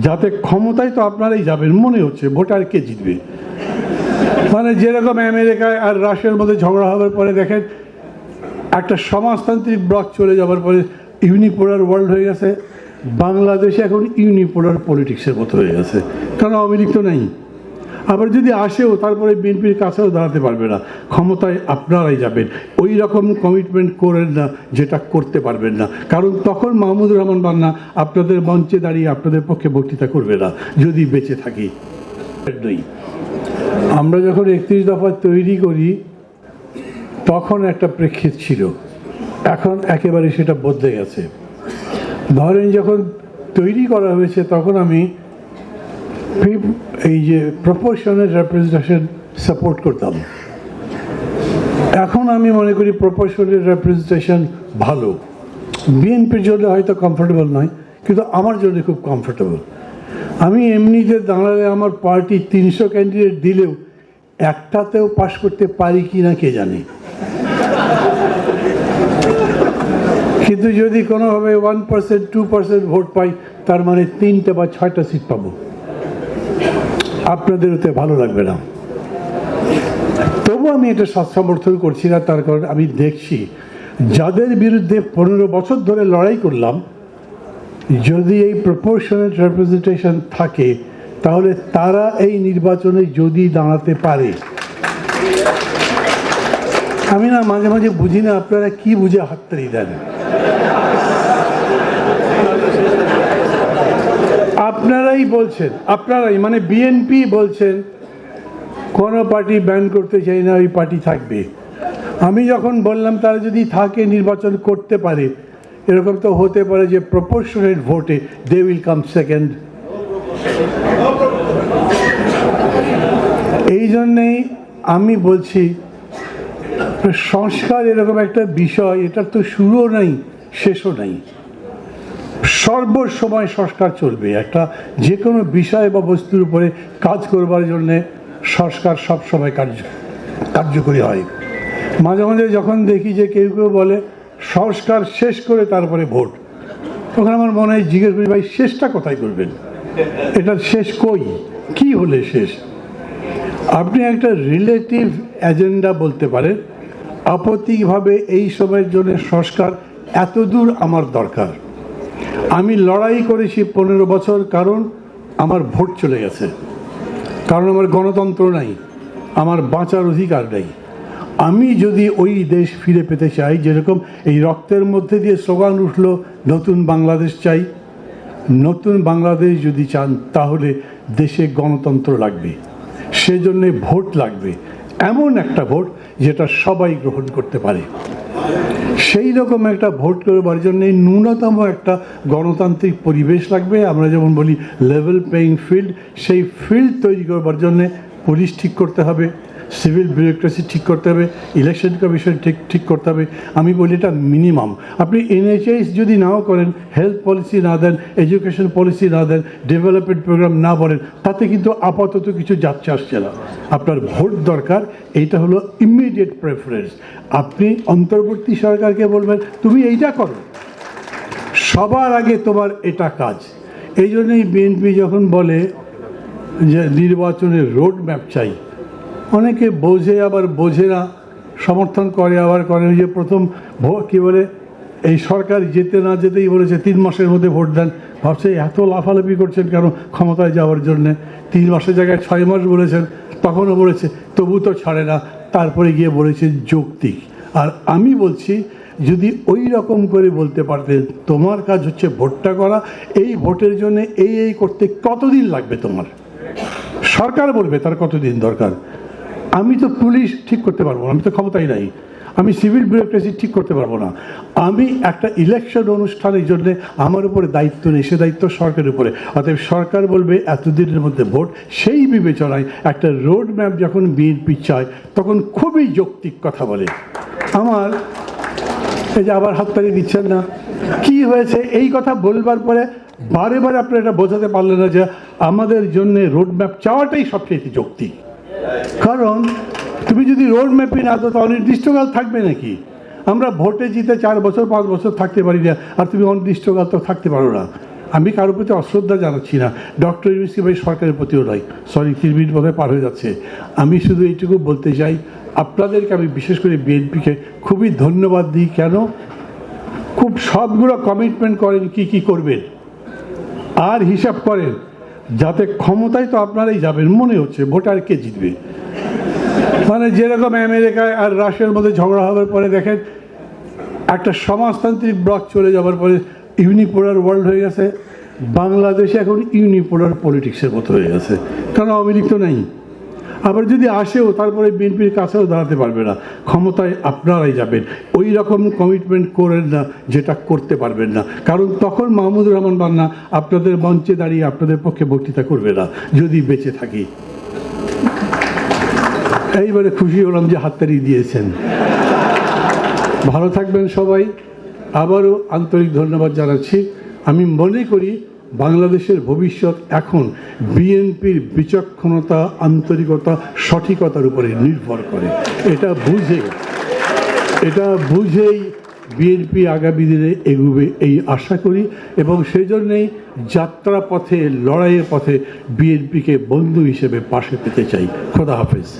যাতে ক্ষমতায় তো আপনারাই যাবেন, মনে হচ্ছে ভোটার কে জিতবে। মানে যেরকম আমেরিকায় আর রাশিয়ার মধ্যে ঝগড়া হওয়ার পরে দেখেন, একটা সমাজতান্ত্রিক ব্লক চলে যাওয়ার পরে ইউনিপোলার ওয়ার্ল্ড হয়ে গেছে, বাংলাদেশে এখন ইউনিপোলার পলিটিক্সের মতো হয়ে গেছে। কারণ আওয়ামী লীগ তো নেই। আবার যদি আসেও তারপরে বিএনপির কাছেও দাঁড়াতে পারবে না, ক্ষমতায় আপনারাই যাবেন। ওই রকম কমিটমেন্ট করেন না, যেটা করতে পারবেন না। কারণ তখন মাহমুদুর রহমান বান্না আপনাদের মঞ্চে দাঁড়িয়ে আপনাদের পক্ষে বক্তৃতা করবে না, যদি বেঁচে থাকি। আমরা যখন একত্রিশ দফা তৈরি করি, তখন একটা প্রেক্ষিত ছিল। এখন একেবারে সেটা বদলে গেছে। ধরেন যখন তৈরি করা হয়েছে, তখন আমি এই যে প্রপোর্শনের রেপ্রেজেন্টেশন সাপোর্ট করতাম। এখন আমি মনে করি প্রপোর্শনের রেপ্রেজেন্টেশন ভালো। বিএনপির জন্য হয়তো কমফোর্টেবল নয়, কিন্তু আমার জন্য খুব কমফোর্টেবল আমি এমনিতে দাঁড়ালে আমার পার্টি তিনশো ক্যান্ডিডেট দিলেও একটাতেও পাশ করতে পারি কি না কে জানে। কিন্তু যদি কোনোভাবে one percent two percent vote পাই, তার মানে তিনটে বা ছয়টা সিট পাবো। আপনাদের ওতে ভালো লাগবে না। তবু আমি এটা সমর্থন করছি না, তার কারণ আমি দেখছি যাদের বিরুদ্ধে পনেরো বছর ধরে লড়াই করলাম, যদি এই প্রপোর্শনেট রেপ্রেজেন্টেশন থাকে, তাহলে তারা এই নির্বাচনে যদি দাঁড়াতে পারে। আমি না মাঝে মাঝে বুঝি না আপনারা কি বুঝে হাততালি দেন। আপনারাই বলছেন, আপনারাই মানে বিএনপি বলছেন, কোনো পার্টি ব্যান করতে চাই না, ওই পার্টি থাকবে। আমি যখন বললাম, তারা যদি থাকে, নির্বাচন করতে পারে, এরকম তো হতে পারে যে প্রপোর্শনেট ভোটে দে উইল কাম সেকেন্ড এই জন্যেই আমি বলছি, সংস্কার এরকম একটা বিষয়, এটার তো শুরুও নাই, শেষও নাই। সর্বসময় সংস্কার চলবে। একটা যে কোনো বিষয় বা বস্তুর উপরে কাজ করবার জন্যে সংস্কার সবসময় কার্য, কার্যকরী হয়। মাঝে মাঝে যখন দেখি যে কেউ কেউ বলে, সংস্কার শেষ করে তারপরে ভোট। তখন আমার মনে হয়, জিজ্ঞেস করি, ভাই, শেষটা কোথায় করবেন? এটা শেষ কই? কি হলে শেষ? আপনি একটা রিলেটিভ এজেন্ডা বলতে পারেন আপত্তিকভাবে এই সময়ের জন্য সংস্কার এতদূর আমার দরকার। আমি লড়াই করেছি পনেরো বছর, কারণ আমার ভোট চলে গেছে। কারণ আমার গণতন্ত্র নাই, আমার বাঁচার অধিকার নেই। আমি যদি ওই দেশ ফিরে পেতে চাই, যেরকম এই রক্তের মধ্যে দিয়ে স্লোগান উঠল, নতুন বাংলাদেশ চাই। নতুন বাংলাদেশ যদি চান, তাহলে দেশে গণতন্ত্র লাগবে। সেজন্যে ভোট লাগবে। এমন একটা ভোট যেটা সবাই গ্রহণ করতে পারে। সেই রকম একটা ভোট করবার জন্য ন্যূনতম একটা গণতান্ত্রিক পরিবেশ লাগবে। আমরা যেমন বলি লেভেল প্লেইং ফিল্ড সেই ফিল্ড তৈরি করবার জন্যে পুলিশ ঠিক করতে হবে। সিভিল বিউরোক্রেসি ঠিক করতে হবে, ইলেকশন কমিশন ঠিক ঠিক করতে হবে। আমি বলি এটা মিনিমাম। আপনি এনএচএস যদি নাও করেন, হেলথ পলিসি না দেন, এডুকেশন পলিসি না দেন, ডেভেলপমেন্ট প্রোগ্রাম না বলেন, তাতে কিন্তু আপাতত কিছু যাচ্ছে আসছে না। আপনার ভোট দরকার, এইটা হলো ইমিডিয়েট প্রেফারেন্স আপনি অন্তর্বর্তী সরকারকে বলবেন, তুমি এইটা করো। সবার আগে তোমার এটা কাজ। এই জন্যই বিএনপি যখন বলে যে নির্বাচনের রোড ম্যাপ চাই অনেকে বোঝে, আবার বোঝে না, সমর্থন করে, আবার করে। ওই যে প্রথম কি বলে, এই সরকার যেতে না যেতেই বলেছে, তিন মাসের মধ্যে ভোট দেন। ভাবছে এত লাফালাফি করছেন কেন ক্ষমতায় যাওয়ার জন্য? তিন মাসের জায়গায় ছয় মাস বলেছেন, তখনও বলেছে, তবু তো ছাড়ে না। তারপরে গিয়ে বলেছে যৌক্তিক। আর আমি বলছি, যদি ওই রকম করে বলতে পারতেন, তোমার কাজ হচ্ছে ভোটটা করা, এই ভোটের জন্য এই এই করতে কতদিন লাগবে তোমার? সরকার বলবে তার কতদিন দরকার। আমি তো পুলিশ ঠিক করতে পারব না, আমি তো ক্ষমতাই নাই। আমি সিভিল বিউরোক্রেসি ঠিক করতে পারব না। আমি একটা ইলেকশন অনুষ্ঠানের জন্য আমার উপরে দায়িত্ব নেই, সে দায়িত্ব সরকারের উপরে। অতএব সরকার বলবে, এতদিনের মধ্যে ভোট, সেই বিবেচনায় একটা রোড ম্যাপ যখন বিএনপি চায়, তখন খুবই যৌক্তিক কথা বলে। আমার, এই যে আবার হাত হাততালি দিচ্ছেন না। কি হয়েছে? এই কথা বলবার পরে বারে বারে আপনি এটা বোঝাতে পারলেন না যে আমাদের জন্য রোড ম্যাপ চাওয়াটাই সবচেয়ে যৌক্তিক। কারণ তুমি যদি রোড ম্যাপই না তো অনির্দিষ্টকাল থাকবে নাকি? আমরা ভোটে জিতে চার বছর, পাঁচ বছর থাকতে পারি না, আর তুমি অনির্দিষ্টকাল তো থাকতে পারো না। আমি কারোর প্রতি অশ্রদ্ধা জানাচ্ছি না। ডক্টর ইউসি ভাই সরকারের প্রতিও নয়। সরি তিন মিনিট বোধহয় পার হয়ে যাচ্ছে। আমি শুধু এইটুকু বলতে চাই, আপনাদেরকে আমি বিশেষ করে বিএনপিকে খুবই ধন্যবাদ দিই। কেন? খুব সবগুলো কমিটমেন্ট করেন, কি কি করবেন। আর হিসাব করেন। যাতে ক্ষমতায় তো আপনারাই যাবেন, মনে হচ্ছে ভোটার কে জিতবে? মানে যেরকম আমেরিকায় আর রাশিয়ার মধ্যে ঝগড়া হওয়ার পরে দেখেন, একটা সমাজতান্ত্রিক ব্লক চলে যাওয়ার পরে ইউনিপোলার ওয়ার্ল্ড হয়ে গেছে, বাংলাদেশে এখন ইউনিপোলার পলিটিক্সের মতো হয়ে গেছে। কারণ আওয়ামী লীগ তো নেই? আবার যদি আসেও তারপরে বিএনপির কাছেও দাঁড়াতে পারবে না। ক্ষমতায় আপনারাই যাবেন। ওই রকম কমিটমেন্ট করেন না, যেটা করতে পারবেন না। কারণ তখন মাহমুদুর রহমান বান্না আপনাদের মঞ্চে দাঁড়িয়ে আপনাদের পক্ষে বক্তৃতা করবে না, যদি বেঁচে থাকি। এইবারে খুশি হলাম যে হাততালি দিয়েছেন। ভালো থাকবেন সবাই। আবারও আন্তরিক ধন্যবাদ জানাচ্ছি। আমি মনে করি বাংলাদেশের ভবিষ্যৎ এখন বিএনপির বিচক্ষণতা, আন্তরিকতা, সঠিকতার উপরে নির্ভর করে। এটা বুঝে এটা বুঝেই বিএনপি আগামী দিনে এগুবে এই আশা করি এবং সেই জন্যেই যাত্রা পথে লড়াইয়ের পথে বিএনপিকে বন্ধু হিসেবে পাশে পেতে চাই। খোদা হাফেজ।